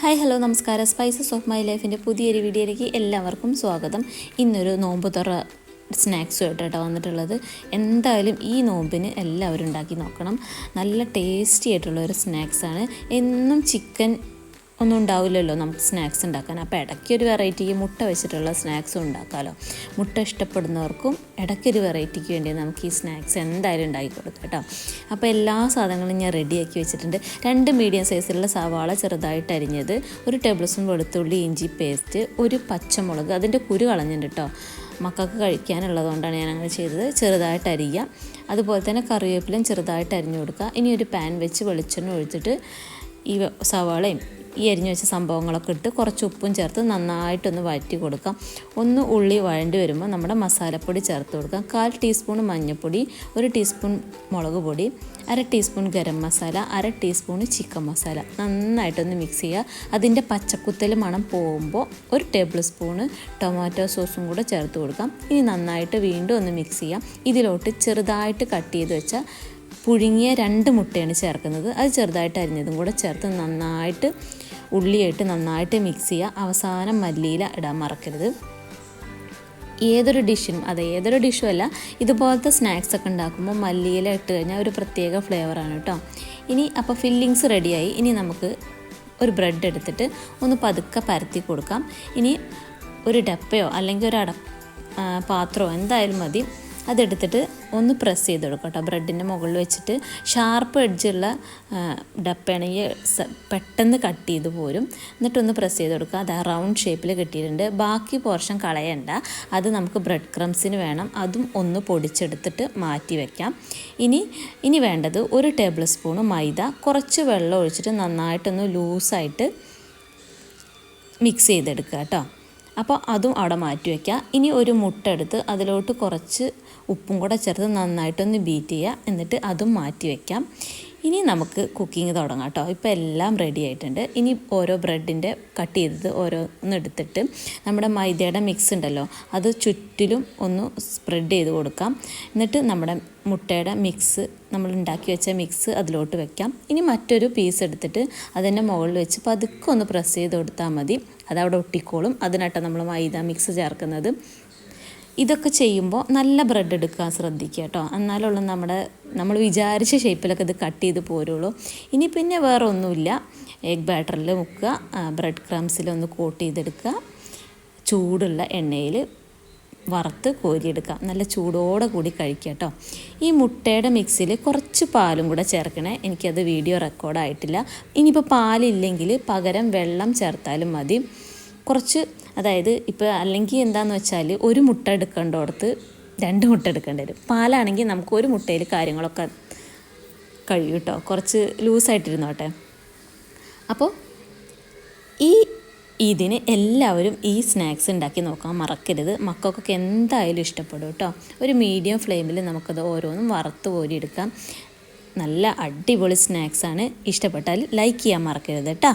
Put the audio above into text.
Hi hello നമസ്കാരം. Spices of my ലൈഫിന്റെ പുതിയൊരു വീഡിയോയിലേക്ക് എല്ലാവർക്കും സ്വാഗതം. ഇന്നൊരു നോമ്പ് തുറ സ്നാക്സുമായിട്ടാണ് വന്നിട്ടുള്ളത്. എന്തായാലും ഈ നോമ്പിന് എല്ലാവരും ഉണ്ടാക്കി നോക്കണം. നല്ല ടേസ്റ്റി ആയിട്ടുള്ള ഒരു സ്നാക്സാണ് എന്നും ചിക്കൻ ഒന്നും ഉണ്ടാവില്ലല്ലോ നമുക്ക് സ്നാക്സ് ഉണ്ടാക്കാൻ. അപ്പോൾ ഇടയ്ക്കൊരു വെറൈറ്റിക്ക് മുട്ട വെച്ചിട്ടുള്ള സ്നാക്സും ഉണ്ടാക്കാമല്ലോ മുട്ട ഇഷ്ടപ്പെടുന്നവർക്കും ഇടയ്ക്കൊരു വെറൈറ്റിക്ക് വേണ്ടി നമുക്ക് ഈ സ്നാക്സ് എന്തായാലും ഉണ്ടാക്കി കൊടുക്കാം കേട്ടോ. അപ്പോൾ എല്ലാ സാധനങ്ങളും ഞാൻ റെഡിയാക്കി വെച്ചിട്ടുണ്ട്. രണ്ട് മീഡിയം സൈസിലുള്ള സവാള ചെറുതായിട്ട് അരിഞ്ഞത് ഒരു ടേബിൾ സ്പൂൺ വെളുത്തുള്ളി ഇഞ്ചി പേസ്റ്റ് ഒരു പച്ചമുളക് അതിന്റെ കുരു കളഞ്ഞിട്ടുണ്ട് കേട്ടോ. മക്കൾക്ക് കഴിക്കാനുള്ളതുകൊണ്ടാണ് ഞാൻ അങ്ങനെ ചെയ്തത്. ചെറുതായിട്ട് അരിയുക. അതുപോലെ തന്നെ കറിവേപ്പിലയും ചെറുതായിട്ട് അരിഞ്ഞു കൊടുക്കുക. ഇനി ഒരു പാൻ വെച്ച് വെളിച്ചെണ്ണ ഒഴിച്ചിട്ട് ഈ സവാളയും ഈ അരിഞ്ഞു വെച്ച സംഭവങ്ങളൊക്കെ ഇട്ട് കുറച്ച് ഉപ്പും ചേർത്ത് നന്നായിട്ടൊന്ന് വഴറ്റി കൊടുക്കാം. ഒന്ന് ഉള്ളി വഴണ്ടി വരുമ്പോൾ നമ്മുടെ മസാലപ്പൊടി ചേർത്ത് കൊടുക്കാം. കാൽ ടീസ്പൂൺ മഞ്ഞൾപ്പൊടി ഒരു ടീസ്പൂൺ മുളക് പൊടി അര ടീസ്പൂൺ ഗരം മസാല അര ടീസ്പൂൺ ചിക്കൻ മസാല. നന്നായിട്ടൊന്ന് മിക്സ് ചെയ്യുക. അതിന്റെ പച്ചക്കുത്തൽ മണം പോകുമ്പോൾ ഒരു ടേബിൾ സ്പൂണ് ടൊമാറ്റോ സോസും കൂടെ ചേർത്ത് കൊടുക്കാം. ഇനി നന്നായിട്ട് വീണ്ടും ഒന്ന് മിക്സ് ചെയ്യാം. ഇതിലോട്ട് ചെറുതായിട്ട് കട്ട് ചെയ്ത് വെച്ച പുഴുങ്ങിയ രണ്ട് മുട്ടയാണ് ചേർക്കുന്നത്. അത് ചെറുതായിട്ട് അരിഞ്ഞതും കൂടെ ചേർത്ത് നന്നായിട്ട് ഉള്ളിയായിട്ട് നന്നായിട്ട് മിക്സ് ചെയ്യുക. അവസാനം മല്ലിയില ഇടാൻ മറക്കരുത്. ഏതൊരു ഡിഷും അതെ ഏതൊരു ഡിഷും അല്ല ഇതുപോലത്തെ സ്നാക്സ് ഒക്കെ ഉണ്ടാക്കുമ്പോൾ മല്ലിയില ഇട്ട് കഴിഞ്ഞാൽ ഒരു പ്രത്യേക ഫ്ലേവറാണ് കേട്ടോ. ഇനി അപ്പോൾ ഫില്ലിങ്സ് റെഡിയായി ഇനി നമുക്ക് ഒരു ബ്രെഡ് എടുത്തിട്ട് ഒന്ന് പതുക്കെ പരത്തി കൊടുക്കാം. ഇനി ഒരു ഡപ്പയോ അല്ലെങ്കിൽ ഒരു അട പാത്രമോ എന്തായാലും മതി. അതെടുത്തിട്ട് ഒന്ന് പ്രസ് ചെയ്ത് കൊടുക്കുക കേട്ടോ. ബ്രെഡിന്റെ മുകളിൽ വെച്ചിട്ട് ഷാർപ്പ് എഡ്ജുള്ള ഡപ്പയാണെങ്കിൽ പെട്ടെന്ന് കട്ട് ചെയ്ത് പോരും. എന്നിട്ടൊന്ന് പ്രസ് ചെയ്ത് കൊടുക്കുക അത് ആ റൗണ്ട് ഷേപ്പിൽ കിട്ടിയിട്ടുണ്ട്. ബാക്കി പോർഷൻ കളയണ്ട. അത് നമുക്ക് ബ്രെഡ് ക്രംസിന് വേണം. അതും ഒന്ന് പൊടിച്ചെടുത്തിട്ട് മാറ്റി വയ്ക്കാം ഇനി ഇനി വേണ്ടത് ഒരു ടേബിൾ സ്പൂൺ മൈദ. കുറച്ച് വെള്ളം ഒഴിച്ചിട്ട് നന്നായിട്ടൊന്ന് ലൂസായിട്ട് മിക്സ് ചെയ്തെടുക്കുക കേട്ടോ. അപ്പോൾ അതും അവിടെ മാറ്റി വയ്ക്കുക. ഇനി ഒരു മുട്ട എടുത്ത് അതിലോട്ട് കുറച്ച് ഉപ്പും കൂടെ ചേർത്ത് നന്നായിട്ടൊന്ന് ബീറ്റ് ചെയ്യുക. എന്നിട്ട് അതും മാറ്റി വയ്ക്കാം. ഇനി നമുക്ക് കുക്കിംഗ് തുടങ്ങാം കേട്ടോ ഇപ്പോൾ എല്ലാം റെഡി ആയിട്ടുണ്ട്. ഇനി ഓരോ ബ്രെഡിന്റെ കട്ട് ചെയ്തത് ഓരോന്ന് എടുത്തിട്ട് നമ്മുടെ മൈദയുടെ മിക്സ് ഉണ്ടല്ലോ അത് ചുറ്റിലും ഒന്ന് സ്പ്രെഡ് ചെയ്ത് കൊടുക്കാം. എന്നിട്ട് നമ്മുടെ മുട്ടയുടെ മിക്സ് നമ്മൾ ഉണ്ടാക്കി വെച്ച മിക്സ് അതിലോട്ട് വെക്കാം. ഇനി മറ്റൊരു പീസ് എടുത്തിട്ട് അതിന്റെ മുകളിൽ വെച്ച് പതുക്കെ ഒന്ന് പ്രസ് ചെയ്ത് കൊടുത്താൽ മതി. അതവിടെ ഒട്ടിക്കോളും. അതിനായിട്ടാണ് നമ്മൾ മൈദ മിക്സ് ചേർക്കുന്നത്. ഇതൊക്കെ ചെയ്യുമ്പോൾ നല്ല ബ്രെഡ് എടുക്കാൻ ശ്രദ്ധിക്കുക കേട്ടോ. എന്നാലുള്ള നമ്മുടെ നമ്മൾ വിചാരിച്ച ഷേപ്പിലൊക്കെ ഇത് കട്ട് ചെയ്ത് പോരുള്ളൂ. ഇനി പിന്നെ വേറെ ഒന്നുമില്ല എഗ് ബാറ്ററിൽ മുക്കുക ബ്രെഡ് ക്രംസിലൊന്ന് കോട്ട് ചെയ്തെടുക്കുക. ചൂടുള്ള എണ്ണയിൽ വറുത്ത് കോരിയെടുക്കാം നല്ല ചൂടോടെ കൂടി കഴിക്കുക കേട്ടോ. ഈ മുട്ടയുടെ മിക്സിൽ കുറച്ച് പാലും കൂടെ ചേർക്കണേ. എനിക്കത് വീഡിയോ റെക്കോർഡായിട്ടില്ല. ഇനിയിപ്പോൾ പാലില്ലെങ്കിൽ പകരം വെള്ളം ചേർത്താലും മതി. കുറച്ച് അതായത് ഇപ്പോൾ അല്ലെങ്കിൽ എന്താണെന്ന് വെച്ചാൽ ഒരു മുട്ട എടുക്കേണ്ടോടത്ത് രണ്ട് മുട്ട എടുക്കേണ്ടി വരും. പാലാണെങ്കിൽ നമുക്ക് ഒരു മുട്ടയിൽ കാര്യങ്ങളൊക്കെ കഴിയും കേട്ടോ കുറച്ച് ലൂസായിട്ടിരുന്നോട്ടെ അപ്പോൾ ഈ ഇതിന് എല്ലാവരും ഈ സ്നാക്സ് ഉണ്ടാക്കി നോക്കാൻ മറക്കരുത്. മക്കൾക്കൊക്കെ എന്തായാലും ഇഷ്ടപ്പെടും കേട്ടോ ഒരു മീഡിയം ഫ്ലെയിമിൽ നമുക്കത് ഓരോന്നും വറുത്ത് കോരിയെടുക്കാം നല്ല അടിപൊളി സ്നാക്സാണ്. ഇഷ്ടപ്പെട്ടാൽ ലൈക്ക് ചെയ്യാൻ മറക്കരുത് കേട്ടോ